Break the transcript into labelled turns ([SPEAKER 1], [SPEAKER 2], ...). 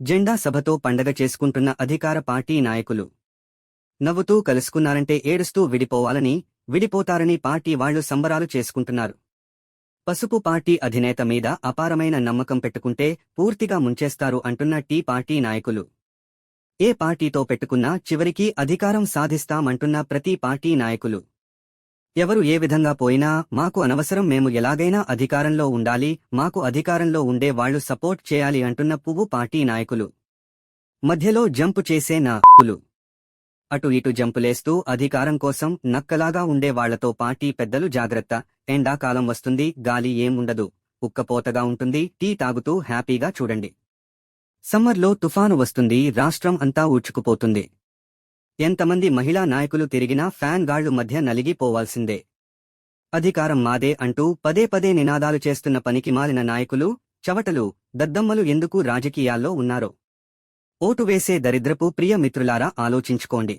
[SPEAKER 1] జెండా సభతో పండగ చేసుకుంటున్న అధికార పార్టీ నాయకులు. నవ్వుతూ కలుసుకున్నారంటే ఏడుస్తూ విడిపోవాలని విడిపోతారని పార్టీ వాళ్ళు సంబరాలు చేసుకుంటున్నారు. పసుపు పార్టీ అధినేత మీద అపారమైన నమ్మకం పెట్టుకుంటే పూర్తిగా ముంచేస్తారు అంటున్న టీ పార్టీ నాయకులు. ఏ పార్టీతో పెట్టుకున్నా చివరికి అధికారం సాధిస్తామంటున్న ప్రతి పార్టీ నాయకులు. ఎవరు ఏ విధంగా పోయినా మాకు అనవసరం మేము ఎలాగైనా అధికారంలో ఉండాలి మాకు అధికారంలో ఉండే వాళ్ళు సపోర్ట్ చేయాలి అంటున్న పువ్వు పార్టీ నాయకులు. మధ్యలో జంపు చేసే నాయకులు. అటు ఇటు జంపులేస్తూ అధికారం కోసం నక్కలాగా ఉండే వాళ్ళతో పార్టీ పెద్దలు జాగ్రత్త. ఎండాకాలం వస్తుంది గాలి ఏం ఉండదు ఉక్కపోతగా ఉంటుంది టీ తాగుతూ హ్యాపీగా చూడండి. సమ్మర్లో తుఫాను వస్తుంది రాష్ట్రం అంతా ఊడ్చుకుపోతుంది. ఎంతమంది మహిళా నాయకులు తిరిగినా ఫ్యాన్ గాళ్ళు మధ్య నలిగిపోవాల్సిందే. అధికారం మాదే అంటూ పదే పదే నినాదాలు చేస్తున్న పనికి మాలిన నాయకులు చవటలు దద్దమ్మలు ఎందుకు రాజకీయాల్లో ఉన్నారో. ఓటు వేసే దరిద్రపు ప్రియ మిత్రులారా ఆలోచించుకోండి.